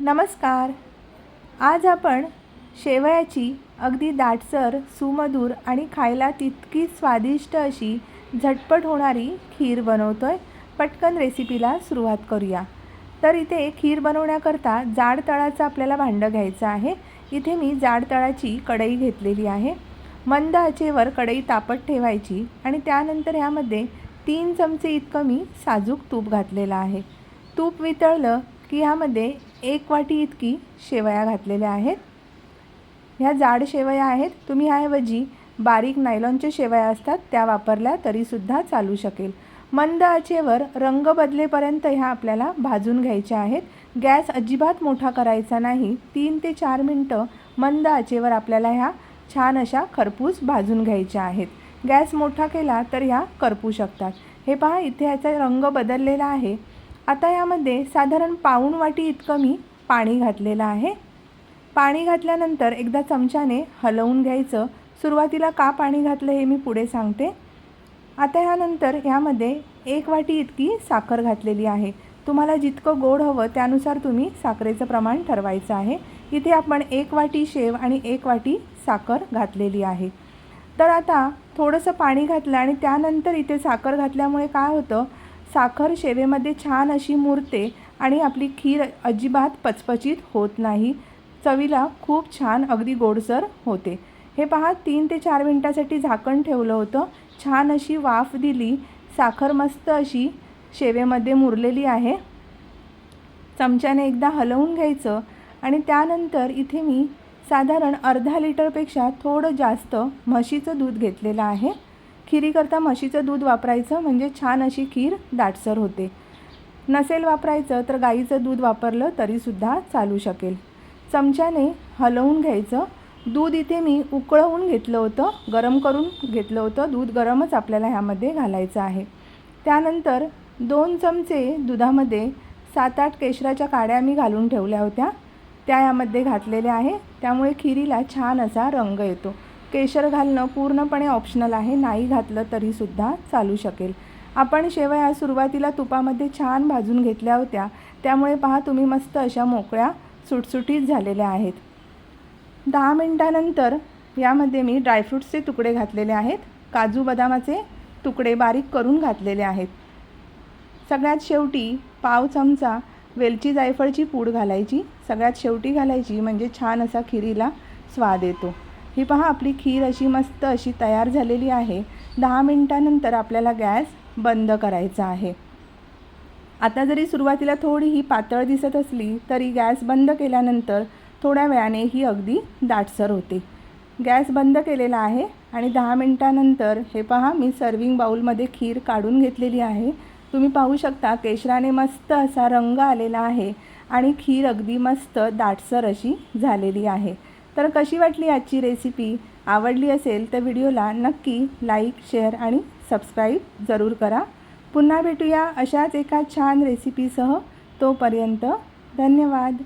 नमस्कार. आज आपण शेवयाची अगदी दाटसर सुमधूर आणि खायला तितकी स्वादिष्ट अशी झटपट होणारी खीर बनवतो आहे पटकन रेसिपीला सुरुवात करूया. तर इथे खीर बनवण्याकरता जाड तळाचं आपल्याला भांडं घ्यायचं आहे. इथे मी जाड तळाची कढई घेतलेली आहे. मंद आचेवर कढई तापत ठेवायची आणि त्यानंतर ह्यामध्ये तीन चमचे इतकं मी साजूक तूप घातलेलं आहे. तूप वितळलं की ह्यामध्ये एक वाटी इतकी शेवया घातलेल्या आहेत. ह्या जाड शेवया आहेत. तुम्ही ह्याऐवजी बारीक नायलॉनच्या शेवया असतात त्या वापरल्या तरीसुद्धा चालू शकेल. मंद आचेवर रंग बदलेपर्यंत ह्या आपल्याला भाजून घ्यायच्या आहेत. गॅस अजिबात मोठा करायचा नाही. तीन ते चार मिनटं मंद आचेवर आपल्याला ह्या छान अशा खरपूस भाजून घ्यायच्या आहेत. गॅस मोठा केला तर ह्या करपू शकतात. हे पहा इथे ह्याचा रंग बदललेला आहे. आता यामध्ये साधारण पाऊण वाटी इतकं मी पाणी घातलेलं आहे. पाणी घातल्यानंतर एकदा चमच्याने हलवून घ्यायचं. सुरुवातीला का पाणी घातलं हे मी पुढे सांगते. आता ह्यानंतर ह्यामध्ये एक वाटी इतकी साखर घातलेली आहे. तुम्हाला जितकं गोड हवं त्यानुसार तुम्ही साखरेचं प्रमाण ठरवायचं आहे. इथे आपण एक वाटी शेव आणि एक वाटी साखर घातलेली आहे. तर आता थोडंसं पाणी घातलं आणि त्यानंतर इथे साखर घातल्यामुळे काय होतं? साखर शेवेमध्ये छान अशी मुरते आणि आपली खीर अजिबात पचपचित होत नाही. चवीला खूप छान अगदी गोडसर होते. हे पहा तीन ते चार मिनटासाठी झाकण ठेवलं होतं. छान अशी वाफ दिली. साखर मस्त अशी शेवेमध्ये मुरलेली आहे. चमच्याने एकदा हलवून घ्यायचं आणि त्यानंतर इथे मी साधारण अर्धा लिटरपेक्षा थोडं जास्त म्हशीचं दूध घेतलेलं आहे. खिरीकरता म्हशीचं दूध वापरायचं म्हणजे छान अशी खीर दाटसर होते. नसेल वापरायचं तर गाईचं दूध वापरलं तरीसुद्धा चालू शकेल. चमच्याने हलवून घ्यायचं. दूध इथे मी उकळवून घेतलं होतं गरम करून घेतलं होतं. दूध गरमच आपल्याला ह्यामध्ये घालायचं आहे. त्यानंतर दोन चमचे दुधामध्ये सात आठ केशराच्या काड्या मी घालून ठेवल्या होत्या. त्या यामध्ये घातलेल्या आहे. त्यामुळे खिरीला छान असा रंग येतो. केशर घालणं पूर्णपणे ऑप्शनल आहे. नाही घातलं तरीसुद्धा चालू शकेल. आपण शेवया सुरुवातीला तुपामध्ये छान भाजून घेतल्या होत्या. त्यामुळे पहा तुम्ही मस्त अशा मोकळ्या सुटसुटीत झालेल्या आहेत. दहा मिनटानंतर यामध्ये मी ड्रायफ्रूट्सचे तुकडे घातलेले आहेत. काजू बदामाचे तुकडे बारीक करून घातलेले आहेत. सगळ्यात शेवटी पाव चमचा वेलची जायफळची पूड घालायची. सगळ्यात शेवटी घालायची म्हणजे छान असा खिरीला स्वाद येतो. ही पहा आपली खीर अशी मस्त अशी तयार झालेली आहे. दहा मिनटानंतर आपल्याला गॅस बंद करायचा आहे. आता जरी सुरुवातीला थोडी ही पातळ दिसत असली तरी गॅस बंद केल्यानंतर थोड्या वेळाने ही अगदी दाटसर होते. गॅस बंद केलेला आहे आणि दहा मिनटानंतर हे पहा मी सर्विंग बाऊलमध्ये खीर काढून घेतलेली आहे. तुम्ही पाहू शकता केशराने मस्त असा रंग आलेला आहे आणि खीर अगदी मस्त दाटसर अशी झालेली आहे. तर कशी वाटली आजची रेसिपी आवडली असेल तर व्हिडिओला नक्की लाईक शेअर आणि सबस्क्राईब जरूर करा. पुन्हा भेटूया अशाच एका छान रेसिपीसह तोपर्यंत धन्यवाद.